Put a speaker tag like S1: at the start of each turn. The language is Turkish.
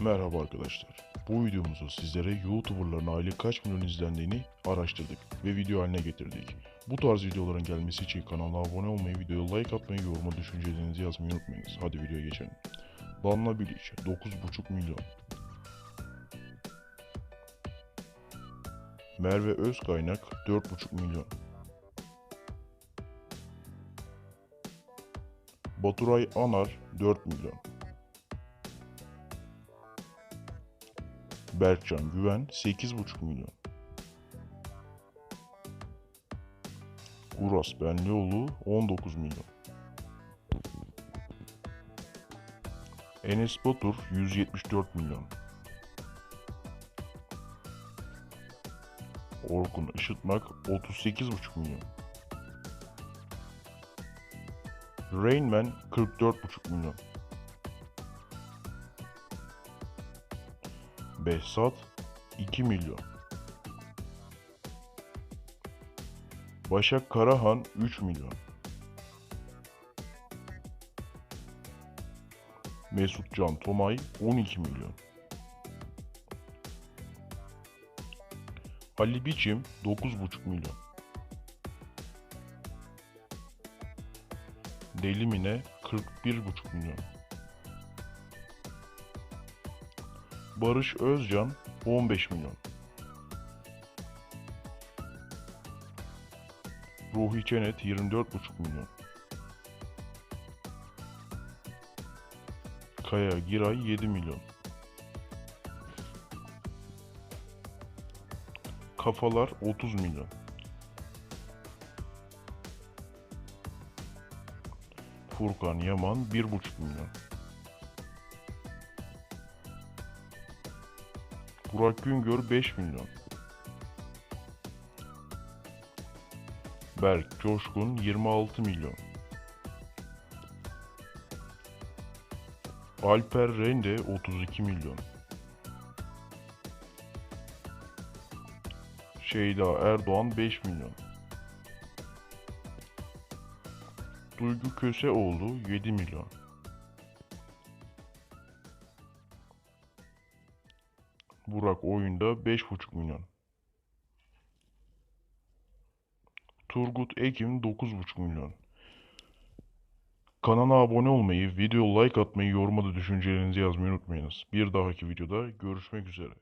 S1: Merhaba arkadaşlar. Bu videomuzda sizlere YouTuberların aylık kaç milyon izlendiğini araştırdık ve video haline getirdik. Bu tarz videoların gelmesi için kanala abone olmayı, videoya like atmayı, yoruma düşüncelerinizi yazmayı unutmayınız. Hadi videoya geçelim. Danla Bilic 9,5 milyon. Merve Özkaynak 4,5 milyon. Baturay Anar 4 milyon. Berkcan Güven 8,5 milyon. Uras Benlioğlu 19 milyon. Enes Batur 174 milyon. Orkun Işıtmak 38,5 milyon. Rain Man 44,5 milyon. Behzat 2 milyon. Başak Karahan 3 milyon. Mesut Can Tomay 12 milyon. Ali Biçim 9,5 milyon. Deli Mine 41,5 milyon. Barış Özcan 15 milyon. Ruhi Çenet 24,5 milyon. Kaya Giray 7 milyon. Kafalar 30 milyon. Furkan Yaman 1,5 milyon. Burak Güngör 5 milyon. Berk Coşkun 26 milyon. Alper Rende 32 milyon. Şeyda Erdoğan 5 milyon. Duygu Köseoğlu 7 milyon. Burak oyunda 5,5 milyon. Turgut Ekim 9,5 milyon. Kanala abone olmayı, video like atmayı, yoruma da düşüncelerinizi yazmayı unutmayınız. Bir dahaki videoda görüşmek üzere.